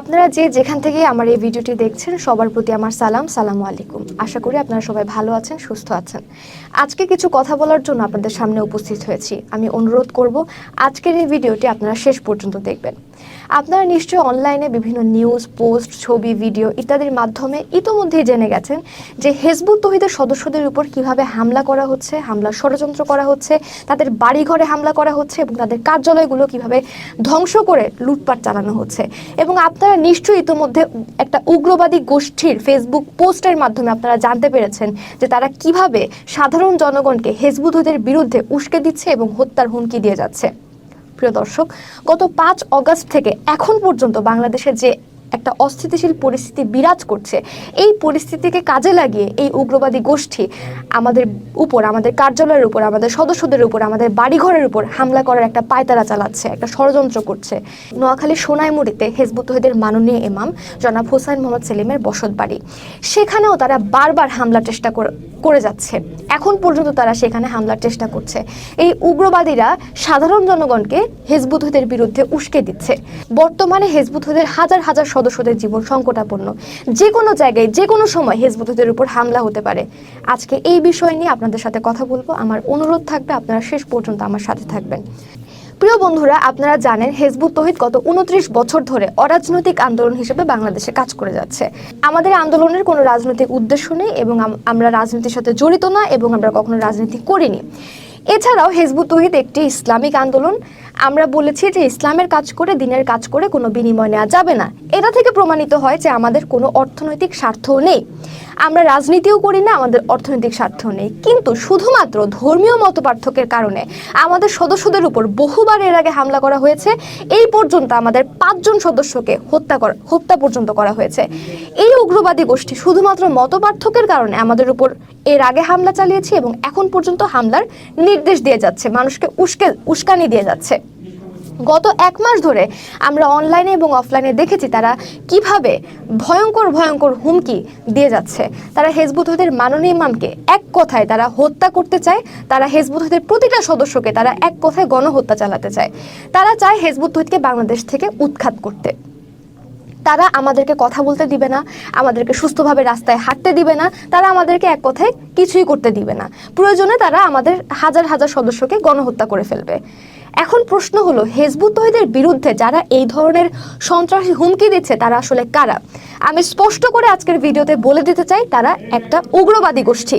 আপনারা যে যেখান থেকে আমার এই ভিডিওটি দেখছেন, সবার প্রতি আমার সালাম, সালামু আলাইকুম। আশা করি আপনারা সবাই ভালো আছেন, সুস্থ আছেন। আজকে কিছু কথা বলার জন্য আপনাদের সামনে উপস্থিত হয়েছি। আমি অনুরোধ করব, আজকের এই ভিডিওটি আপনারা শেষ পর্যন্ত দেখবেন। আপনারা নিশ্চয়ই অনলাইনে বিভিন্ন নিউজ পোস্ট ছবি ভিডিও ইত্যাদির মাধ্যমে ইতোমধ্যেই জেনে গেছেন যে হেজবুত তহিদের সদস্যদের উপর কীভাবে হামলা করা হচ্ছে হামলা ষড়যন্ত্র করা হচ্ছে, তাদের বাড়িঘরে হামলা করা হচ্ছে এবং তাদের কার্যালয়গুলো কীভাবে ধ্বংস করে লুটপাট চালানো হচ্ছে। এবং আপনারা নিশ্চয়ই ইতোমধ্যে একটা উগ্রবাদী গোষ্ঠীর ফেসবুক পোস্টের মাধ্যমে আপনারা জানতে পেরেছেন যে তারা কীভাবে সাধারণ জনগণকে হেজবুতদের বিরুদ্ধে উস্কে দিচ্ছে এবং হত্যার হুমকি দিয়ে যাচ্ছে। প্রিয় দর্শক গত পাঁচ অগস্ট থেকে এখন পর্যন্ত বাংলাদেশে যে একটা অস্থিতিশীল পরিস্থিতি বিরাজ করছে। এই পরিস্থিতিকে কাজে লাগিয়ে এই উগ্রবাদী গোষ্ঠী আমাদের উপর, আমাদের কার্যালয়ের উপর, আমাদের সদস্যদের উপর, আমাদের বাড়িঘরের উপর হামলা করার একটা পায়তারা চালাচ্ছে, একটা ষড়যন্ত্র করছে। নোয়াখালী সোনাইমুড়িতে হেজবুত তহিদের মাননীয় ইমাম জনাব হোসাইন মোহাম্মদ সেলিমের বসত বাড়ি। সেখানেও তারা বারবার হামলার চেষ্টা করে- যাচ্ছে। এখন পর্যন্ত তারা সেখানে হামলার চেষ্টা করছে। এই উগ্রবাদীরা সাধারণ জনগণকে হেজবুত তহিদের বিরুদ্ধে উস্কে দিচ্ছে। বর্তমানে হেজবুত তহিদের হাজার হাজার সদস্যদের জীবন সংকটাপন্ন। যে কোনো জায়গায় যে কোনো সময় হেজবুত তহিদের উপর হামলা হতে পারে। আজকে এই বিষয় নিয়ে আপনাদের সাথে কথা বলব। আমার অনুরোধ থাকবে, আপনারা শেষ পর্যন্ত আমার সাথে থাকবেন। প্রিয় বন্ধুরা, আপনারা জানেন হেজবুত তহিদ গত উনত্রিশ বছর ধরে অরাজনৈতিক আন্দোলন হিসেবে বাংলাদেশে কাজ করে যাচ্ছে। আমাদের আন্দোলনের কোনো রাজনৈতিক উদ্দেশ্য নেই এবং আমরা রাজনীতির সাথে জড়িত না এবং আমরা কখনো রাজনীতি করিনি। এছাড়াও হেজবুত তহিদ একটি ইসলামিক আন্দোলন। আমরা বলেছি যে ইসলামের কাজ করে, দিনের কাজ করে কোনো বিনিময় নেওয়া যাবে না। এটা থেকে প্রমাণিত হয় যে আমাদের কোনো অর্থনৈতিক স্বার্থও নেই। আমরা রাজনীতিও করি না, আমাদের অর্থনৈতিক স্বার্থ নেই। কিন্তু শুধুমাত্র ধর্মীয় মত কারণে আমাদের সদস্যদের উপর বহুবার এর আগে হামলা করা হয়েছে। এই পর্যন্ত আমাদের পাঁচজন সদস্যকে হত্যা করা, হত্যা পর্যন্ত করা হয়েছে। এই উগ্রবাদী গোষ্ঠী শুধুমাত্র মত কারণে আমাদের উপর এর আগে হামলা চালিয়েছে এবং এখন পর্যন্ত হামলার নির্দেশ দিয়ে যাচ্ছে। মানুষকে উস্কে, উস্কানি দিয়ে যাচ্ছে। গত এক মাস ধরে আমরা অনলাইনে এবং অফলাইনে দেখেছি তারা কীভাবে ভয়ঙ্কর ভয়ঙ্কর হুমকি দিয়ে যাচ্ছে। তারা হেজবুতদের মাননীয় ইমামকে এক কথায় তারা হত্যা করতে চায়, তারা হেজবুতদের প্রতিটা সদস্যকে তারা এক কথায় গণহত্যা চালাতে চায়। তারা চায় হেজবুত বাংলাদেশ থেকে উৎখাত করতে। তারা আমাদেরকে কথা বলতে দিবে না, আমাদেরকে সুস্থভাবে রাস্তায় হাঁটতে দিবে না, তারা আমাদেরকে এক কথায় কিছুই করতে দিবে না। প্রয়োজনে তারা আমাদের হাজার হাজার সদস্যকে গণহত্যা করে ফেলবে। এখন প্রশ্ন হলো হেজবুত তহিদের বিরুদ্ধে যারা এই ধরনের সন্ত্রাসী হুমকি দিচ্ছে, তারা আসলে কারা? আমি স্পষ্ট করে আজকের ভিডিওতে বলে দিতে চাই, তারা একটা উগ্রবাদী গোষ্ঠী।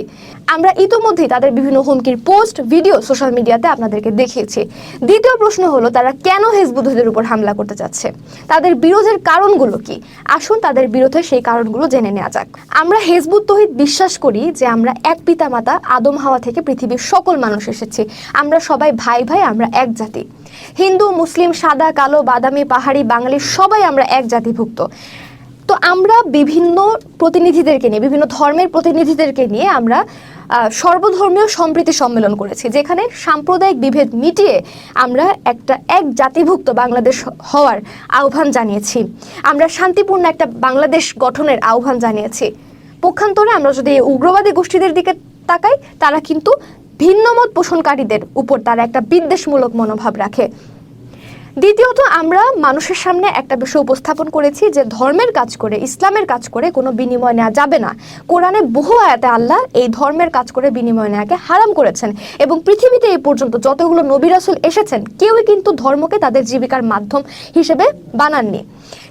আমরা ইতোমধ্যেই তাদের বিভিন্ন হুমকির পোস্ট, ভিডিও সোশ্যাল মিডিয়াতে আপনাদেরকে দেখিয়েছি। দ্বিতীয় প্রশ্ন হলো, তারা কেন হেজবুতদের উপর হামলা করতে চাচ্ছে? তাদের বিরোধের কারণগুলো কি? আসুন তাদের বিরোধের সেই কারণগুলো জেনে নেওয়া যাক। আমরা হেজবুত তহিদ বিশ্বাস করি যে, আমরা এক পিতামাতা আদম হাওয়া থেকে পৃথিবীর সকল মানুষ এসেছি। আমরা সবাই ভাই ভাই, আমরা এক জাতি। হিন্দু, মুসলিম, সাদা, কালো, বাদামি, পাহাড়ি, বাঙালি, সবাই আমরা এক জাতিভুক্ত। তো আমরা বিভিন্ন প্রতিনিধিদেরকে নিয়ে, বিভিন্ন ধর্মের প্রতিনিধিদেরকে নিয়ে আমরা সর্বধর্মীয় সম্প্রীতি সম্মেলন করেছি, যেখানে সাম্প্রদায়িক বিভেদ মিটিয়ে আমরা একটা এক জাতিভুক্ত বাংলাদেশ হওয়ার আহ্বান জানিয়েছি। আমরা শান্তিপূর্ণ একটা বাংলাদেশ গঠনের আহ্বান জানিয়েছি। পক্ষান্তরে আমরা যদি উগ্রবাদী গোষ্ঠীদের দিকে তাকাই, তারা কিন্তু ভিন্নমত পোষণকারীদের উপর তারা একটা বিদ্বেষমূলক মনোভাব রাখে। দ্বিতীয়ত, আমরা মানুষের সামনে একটা বিষয় উপস্থাপন করেছি যে ধর্মের কাজ করে, ইসলামের কাজ করে কোনো বিনিময় নেওয়া যাবে না। কোরআনে বহু আয়াতে আল্লাহ এই ধর্মের কাজ করে বিনিময় নেওয়াকে হারাম করেছেন এবং পৃথিবীতে এই পর্যন্ত যতগুলো নবী রাসূল এসেছেন, কেউই কিন্তু ধর্মকে তাদের জীবিকার মাধ্যম হিসেবে বানাননি।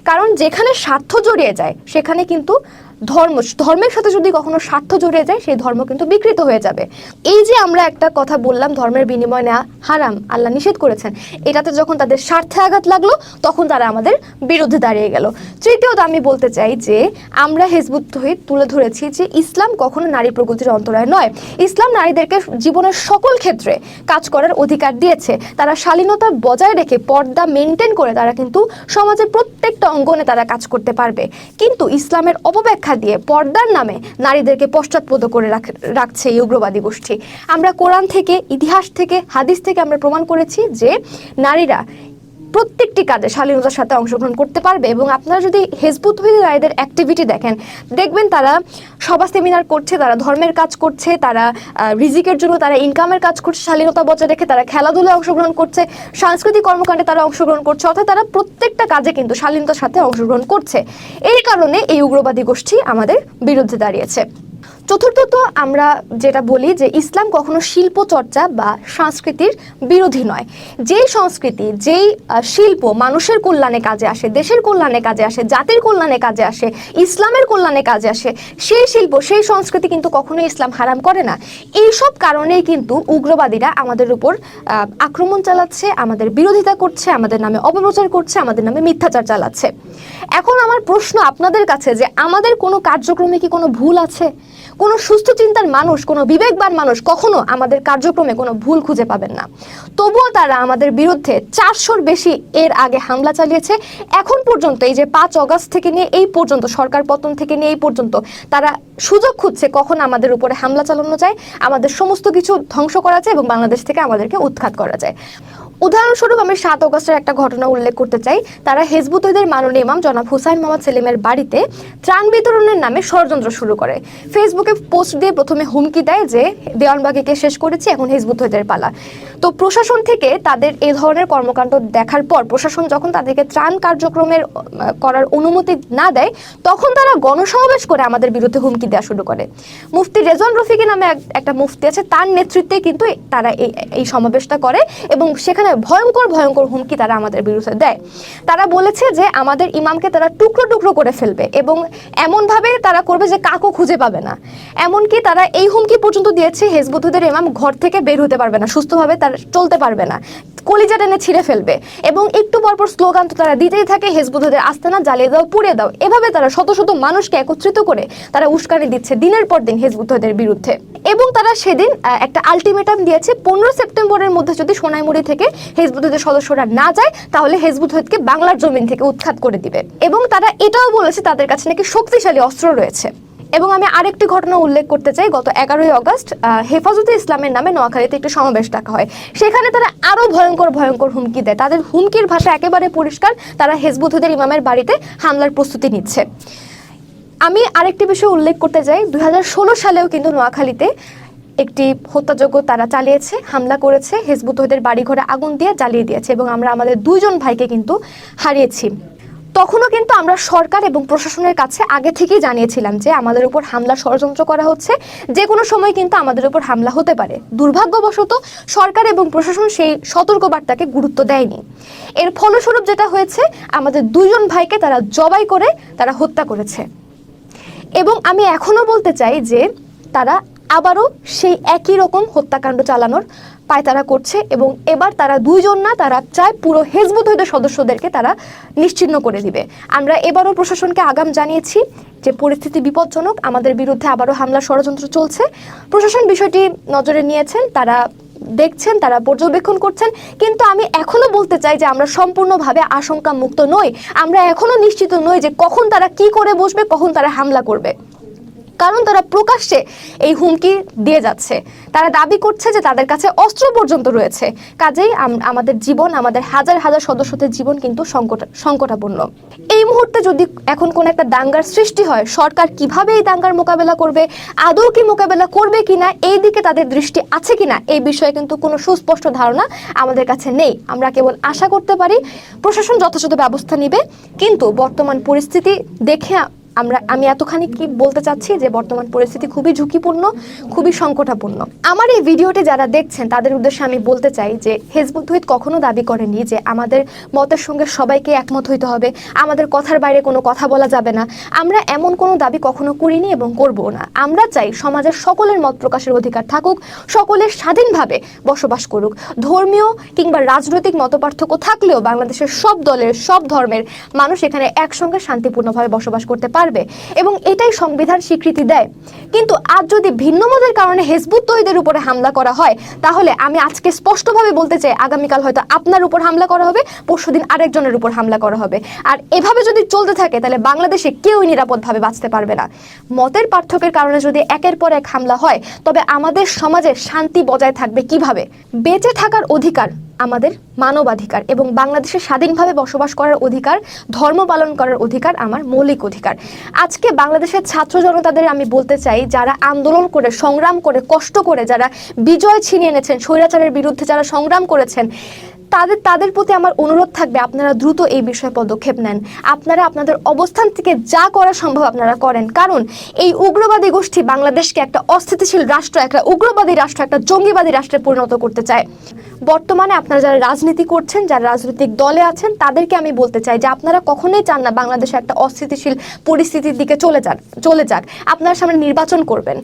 কারণ যেখানে স্বার্থ জড়িয়ে যায়, সেখানে কিন্তু ধর্ম, ধর্মের সাথে যদি কখনো স্বার্থ জড়িয়ে যায়, সেই ধর্ম কিন্তু বিকৃত হয়ে যাবে। এই যে আমরা একটা কথা বললাম, ধর্মের বিনিময় নেওয়া হারাম, আল্লাহ নিষেধ করেছেন, এটাতে যখন তাদের স্বার্থে আঘাত লাগল, তখন তারা আমাদের বিরুদ্ধে দাঁড়িয়ে গেল। তৃতীয়ত আমি বলতে চাই যে, আমরা হেজবুত হয়ে তুলে ধরেছি যে, ইসলাম কখনো নারী প্রগতির অন্তরায় নয়। ইসলাম নারীদেরকে জীবনের সকল ক্ষেত্রে কাজ করার অধিকার দিয়েছে। তারা শালীনতা বজায় রেখে পর্দা মেনটেন করে তারা কিন্তু সমাজের প্রত্যেকটা অঙ্গনে তারা কাজ করতে পারবে। কিন্তু ইসলামের অপব্যাখ্যা দিয়ে পর্দার নামে নারীদেরকে পশ্চাৎপদ করে রাখ- রাখছে এই উগ্রবাদী গোষ্ঠী। আমরা কোরআন থেকে, ইতিহাস থেকে, হাদিস থেকে আমরা প্রমাণ করেছি যে নারীরা প্রত্যেকটি কাজে শালীনতার সাথে অংশগ্রহণ করতে পারবে এবং আপনারা যদি হেজবুত নারীদের অ্যাক্টিভিটি দেখেন, দেখবেন তারা সভা সেমিনার করছে, তারা ধর্মের কাজ করছে, তারা রিজিকের জন্য তারা ইনকামের কাজ করছে, শালীনতা বজায় রেখে তারা খেলাধুলায় অংশগ্রহণ করছে, সাংস্কৃতিক কর্মকাণ্ডে তারা অংশগ্রহণ করছে, অর্থাৎ তারা প্রত্যেকটা কাজে কিন্তু শালীনতার সাথে অংশগ্রহণ করছে। এই কারণে এই উগ্রবাদী গোষ্ঠী আমাদের বিরুদ্ধে দাঁড়িয়েছে। চতুর্থত আমরা যেটা বলি যে ইসলাম কখনো শিল্প চর্চা বা সংস্কৃতির বিরোধী নয়। যেই সংস্কৃতি, যেই শিল্প মানুষের কল্যাণে কাজে আসে, দেশের কল্যাণে কাজে আসে, জাতির কল্যাণে কাজে আসে, ইসলামের কল্যাণে কাজে আসে, সেই শিল্প, সেই সংস্কৃতি কিন্তু কখনোই ইসলাম হারাম করে না। এইসব কারণেই কিন্তু উগ্রবাদীরা আমাদের উপর আক্রমণ চালাচ্ছে, আমাদের বিরোধিতা করছে, আমাদের নামে অপপ্রচার করছে, আমাদের নামে মিথ্যাচার চালাচ্ছে। এখন আমার প্রশ্ন আপনাদের কাছে যে আমাদের কোনো কার্যক্রমে কি কোনো ভুল আছে? কোনো সুস্থ চিন্তার মানুষ, কোনো বিবেকবান মানুষ কখনো আমাদের কার্যক্রমে কোনো ভুল খুঁজে পাবেন না। তবুও তারা আমাদের বিরুদ্ধে চারশোর বেশি এর আগে হামলা চালিয়েছে। এখন পর্যন্ত এই যে পাঁচ অগস্ট থেকে নিয়ে এই পর্যন্ত, সরকার পতন থেকে নিয়ে এই পর্যন্ত, তারা সুযোগ খুঁজছে কখন আমাদের উপরে হামলা চালানো যায়। আমাদের সমস্ত কিছু ধ্বংস করা যায় এবং বাংলাদেশ থেকে আমাদেরকে উৎখাত করা যায়। উদাহরণস্বরূপ আমি সাত অগস্টের একটা ঘটনা উল্লেখ করতে চাই। তারা হেজবুতদের মাননীয় ইমাম জনাব হুসাইন মোহাম্মদ সেলিমের বাড়িতে ত্রাণ বিতরণের নামে ষড়যন্ত্র শুরু করে। ফেসবুকে পোস্ট দিয়ে প্রথমে হুমকি দেয় যে, দেওয়ানবাগিকে শেষ করেছি, এখন হেজবুতদের পালা। তো প্রশাসন থেকে তাদের এ ধরনের কর্মকাণ্ড দেখার পর, প্রশাসন যখন তাদেরকে ত্রাণ কার্যক্রমের করার অনুমতি না দেয়, তখন তারা গণসমাবেশ করে আমাদের বিরুদ্ধে হুমকি দেওয়া শুরু করে। মুফতি রেজন রফিকি নামে এক- একটা মুফতি আছে, তার নেতৃত্বে কিন্তু তারা এই সমাবেশটা করে এবং সেখানে ভয়ঙ্কর ভয়ঙ্কর হুমকি তারা আমাদের বিরুদ্ধে দেয়। তারা বলেছে যে আমাদের ইমামকে তারা টুকরো টুকরো করে ফেলবে এবং এমনভাবে তারা করবে যে কাকও খুঁজে পাবে না। এমনকি তারা এই হুমকি পর্যন্ত দিয়েছে, হেজবুতুদের ইমাম ঘর থেকে বের হতে পারবে না, সুস্থভাবে তারা চলতে পারবে না, কলিজা টেনে ছিঁড়ে ফেলবে এবং একটু পরপর স্লোগান তো তারা দিতেই থাকে, হেজবুতুদের আস্তানা জ্বালিয়ে দাও, পুড়ে দাও। এভাবে তারা শত শত মানুষকে একত্রিত করে তারা উস্কানি দিচ্ছে দিনের পর দিন হেজবুতুদের বিরুদ্ধে। এবং তারা সেদিন একটা আলটিমেটাম দিয়েছে, পনেরো সেপ্টেম্বরের মধ্যে যদি সোনাইমুড়ি থেকে হেজবুতুদের সদস্যরা না যায়, তাহলে হেজবুত হদকে বাংলার জমিন থেকে উৎখাত করে দিবে। এবং তারা এটাও বলেছে, তাদের কাছে নাকি শক্তিশালী অস্ত্র রয়েছে। এবং আমি আরেকটি ঘটনা উল্লেখ করতে চাই, গত এগারোই অগস্ট হেফাজতে ইসলামের নামে নোয়াখালীতে একটি সমাবেশ ডাকা হয়। সেখানে তারা আরও ভয়ঙ্কর ভয়ঙ্কর হুমকি দেয়। তাদের হুমকির ভাষা একেবারে পরিষ্কার, তারা হেজবুতদের ইমামের বাড়িতে হামলার প্রস্তুতি নিচ্ছে। আমি আরেকটি বিষয় উল্লেখ করতে চাই। দুই হাজার ষোলো সালেও কিন্তু নোয়াখালীতে একটি হত্যাযজ্ঞ তারা চালিয়েছে, হামলা করেছে হেজবুতদের বাড়িঘরে আগুন দিয়ে জ্বালিয়ে দিয়েছে এবং আমরা আমাদের দুইজন ভাইকে কিন্তু হারিয়েছি। তখনও কিন্তু আমরা সরকার এবং প্রশাসনের কাছে আগে থেকেই জানিয়েছিলাম যে আমাদের উপর হামলা ষড়যন্ত্র করা হচ্ছে। যে কোনো সময় কিন্তু আমাদের উপর হামলা হতে পারে। দুর্ভাগ্যবশত সরকার এবং প্রশাসন সেই সতর্কবার্তাকে গুরুত্ব দেয়নি। এর ফলস্বরূপ যেটা হয়েছে, আমাদের দুইজন ভাইকে তারা জবাই করে তারা হত্যা করেছে। এবং আমি এখনও বলতে চাই যে তারা আবারও সেই একই রকম হত্যাকাণ্ড চালানোর পায়তারা করছে এবং এবার তারা দুইজন না, তারা চায় পুরো হেজবুত হইদের সদস্যদেরকে তারা নিশ্চিহ্ন করে দিবে। আমরা এবারও প্রশাসনকে আগাম জানিয়েছি যে পরিস্থিতি বিপজ্জনক, আমাদের বিরুদ্ধে আবারও হামলা, ষড়যন্ত্র চলছে। প্রশাসন বিষয়টি নজরে নিয়েছেন, তারা দেখছেন, তারা পর্যবেক্ষণ করছেন। কিন্তু আমি এখনও বলতে চাই যে আমরা সম্পূর্ণভাবে আশঙ্কা মুক্ত নই। আমরা এখনও নিশ্চিত নই যে কখন তারা কি করে বসবে, কখন তারা হামলা করবে। কারণ তারা প্রকাশ্যে এই হুমকি দিয়ে যাচ্ছে। তারা দাবি করছে যে তাদের কাছে অস্ত্র পর্যন্ত রয়েছে। কাজেই আমাদের জীবন, আমাদের হাজার হাজার সদস্যদের জীবন কিন্তু সংকট, সংকটাপন্ন। এই মুহূর্তে যদি এখন কোন একটা দাঙ্গার সৃষ্টি হয়, সরকার কীভাবে এই দাঙ্গার মোকাবেলা করবে, আদৌ কি মোকাবেলা করবে কিনা, এই দিকে তাদের দৃষ্টি আছে কিনা, এই বিষয়ে কিন্তু কোনো সুস্পষ্ট ধারণা আমাদের কাছে নেই। আমরা কেবল আশা করতে পারি, প্রশাসন যথাযথ ব্যবস্থা নেবে, কিন্তু বর্তমান পরিস্থিতি দেখে আমরা আমি এতখানি কি বলতে চাচ্ছি যে বর্তমান পরিস্থিতি খুবই ঝুঁকিপূর্ণ, খুবই সংকটাপূর্ণ। আমার এই ভিডিওটি যারা দেখছেন, তাদের উদ্দেশ্যে আমি বলতে চাই যে হেজবুত তহিদ কখনো দাবি করেনি যে আমাদের মতের সঙ্গে সবাইকে একমত হইতে হবে। আমাদের কথার বাইরে কোনো কথা বলা যাবে না। আমরা এমন কোনো দাবি কখনো করিনি এবং করব না। আমরা চাই সমাজের সকলের মত প্রকাশের অধিকার থাকুক, সকলের স্বাধীনভাবে বসবাস করুক। ধর্মীয় কিংবা রাজনৈতিক মতপার্থক্য থাকলেও বাংলাদেশের সব দলের, সব ধর্মের মানুষ এখানে একসঙ্গে শান্তিপূর্ণভাবে বসবাস করতে পারবে এবং এটাই সংবিধান স্বীকৃতি দেয়। কিন্তু আজ যদি ভিন্ন মতের কারণে হেজবুত তহিদের উপরে হামলা করা হয়, তাহলে আমি আজকে স্পষ্টভাবে বলতে চাই, আগামীকাল হয়তো আপনার উপর হামলা করা হবে পরশুদিন আরেকজনের উপর হামলা করা হবে। আর এভাবে যদি চলতে থাকে, তাহলে বাংলাদেশে কেউই নিরাপদভাবে বাঁচতে পারবে না। মতের পার্থক্যের কারণে যদি একের পর এক হামলা হয়, তবে আমাদের সমাজে শান্তি বজায় থাকবে কীভাবে? বেঁচে থাকার অধিকার আমাদের মানবাধিকার এবং বাংলাদেশে স্বাধীনভাবে বসবাস করার অধিকার, ধর্ম পালন করার অধিকার আমার মৌলিক অধিকার। আজকে বাংলাদেশের ছাত্র জনতাদের আমি বলতে চাই, যারা আন্দোলন করে, সংগ্রাম করে, কষ্ট করে, যারা বিজয় ছিনিয়ে এনেছেন, স্বৈরাচারের বিরুদ্ধে যারা সংগ্রাম করেছেন তাদের তাদের প্রতি আমার অনুরোধ থাকবে আপনারা দ্রুত এই বিষয়ে পদক্ষেপ নেন। আপনারা আপনাদের অবস্থান থেকে যা করা সম্ভব আপনারা করেন। কারণ এই উগ্রবাদী গোষ্ঠী বাংলাদেশকে একটা অস্থিতিশীল রাষ্ট্র, একটা উগ্রবাদী রাষ্ট্র, একটা জঙ্গিবাদী রাষ্ট্রে পরিণত করতে চায়। বর্তমানে আপনারা যারা রাজনীতি করছেন, যারা রাজনৈতিক দলে আছেন, তাদেরকে আমি বলতে চাই যে আপনারা কখনোই চান না বাংলাদেশে একটা অস্থিতিশীল পরিস্থিতির দিকে চলে যান, চলে যাক। আপনারা সামনে নির্বাচন করবেন।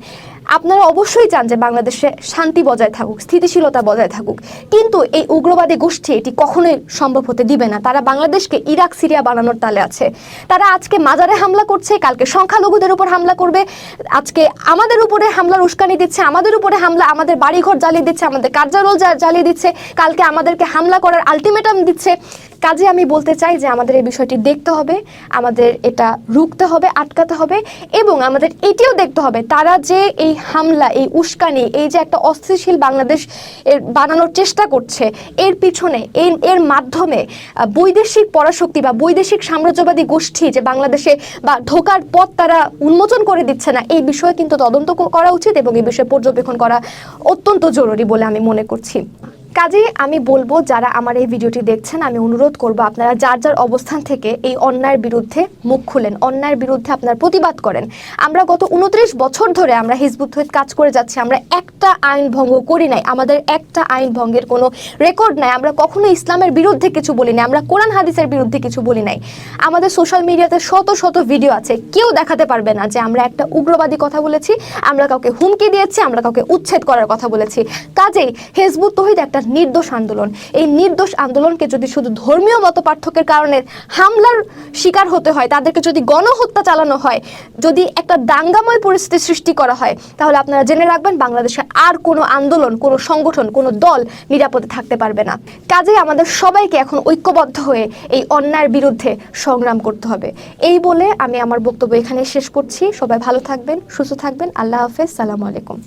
আপনারা অবশ্যই চান যে বাংলাদেশে শান্তি বজায় থাকুক, স্থিতিশীলতা বজায় থাকুক। কিন্তু এই উগ্রবাদী গোষ্ঠী এটি কখনোই সম্ভব হতে দিবে না। তারা বাংলাদেশকে ইরাক, সিরিয়া বানানোর তালে আছে। তারা আজকে মাজারে হামলা করছে, কালকে সংখ্যালঘুদের উপর হামলা করবে। আজকে আমাদের উপরে হামলার উস্কানি দিচ্ছে, আমাদের উপরে হামলা, আমাদের বাড়িঘর জ্বালিয়ে দিচ্ছে, আমাদের কার্যালয় জ্বালিয়ে দিচ্ছে। কালকে আমাদেরকে হামলা করার আলটিমেটাম দিচ্ছে। কাজে আমি বলতে চাই যে আমাদের এই বিষয়টি দেখতে হবে, আমাদের এটা রুখতে হবে, আটকাতে হবে এবং আমাদের এটিও দেখতে হবে। তারা যে এই হামলা, এই উস্কানি, এই যে একটা অস্থিরশীল বাংলাদেশ এর বানানোর চেষ্টা করছে, এর পিছনে, এর মাধ্যমে বৈদেশিক পরাশক্তি বা বৈদেশিক সাম্রাজ্যবাদী গোষ্ঠী যে বাংলাদেশে বা ঢোকার পথ তারা উন্মোচন করে দিচ্ছে না, এই বিষয়ে কিন্তু তদন্ত করা উচিত এবং এই বিষয়ে পর্যবেক্ষণ করা অত্যন্ত জরুরি বলে আমি মনে করছি। কাজেই আমি বলব, যারা আমার এই ভিডিওটি দেখছেন, আমি অনুরোধ করব আপনারা যার যার অবস্থান থেকে এই অন্যায়ের বিরুদ্ধে মুখ খুলেন, অন্যায়ের বিরুদ্ধে আপনার প্রতিবাদ করেন। আমরা গত উনত্রিশ বছর ধরে আমরা হিজবুত হয়ে কাজ করে যাচ্ছি, আমরা একটা আইন ভঙ্গ করি নাই, আমাদের একটা আইন ভঙ্গের কোনো রেকর্ড নাই, আমরা কখনো ইসলামের বিরুদ্ধে কিছু বলি নাই, আমরা কোরআন হাদিসের বিরুদ্ধে কিছু বলি নাই। আমাদের সোশ্যাল মিডিয়াতে শত শত ভিডিও আছে, কেউ দেখাতে পারবে না যে আমরা একটা উগ্রবাদী কথা বলেছি, আমরা কাউকে হুমকি দিয়েছি, আমরা কাউকে উচ্ছেদ করার কথা বলেছি। কাজেই হেজবুত তহিদ একটা নির্দোষ আন্দোলন। এই নির্দোষ আন্দোলনকে যদি শুধু ধর্মীয় মত পার্থক্যের কারণে হামলার শিকার হতে হয়, তাদেরকে যদি গণহত্যা চালানো হয়, যদি একটা দাঙ্গাময় পরিস্থিতি সৃষ্টি করা হয়, তাহলে আপনারা জেনে রাখবেন বাংলাদেশে আর কোনো আন্দোলন, কোনো সংগঠন, কোনো দল নিরাপদে থাকতে পারবে না। কাজেই আমাদের সবাইকে এখন ঐক্যবদ্ধ হয়ে এই অন্যায়ের বিরুদ্ধে সংগ্রাম করতে হবে। এই বলে আমি আমার বক্তব্য এখানে শেষ করছি। সবাই ভালো থাকবেন, সুস্থ থাকবেন। আল্লাহ হাফেজ। সালামু আলাইকুম।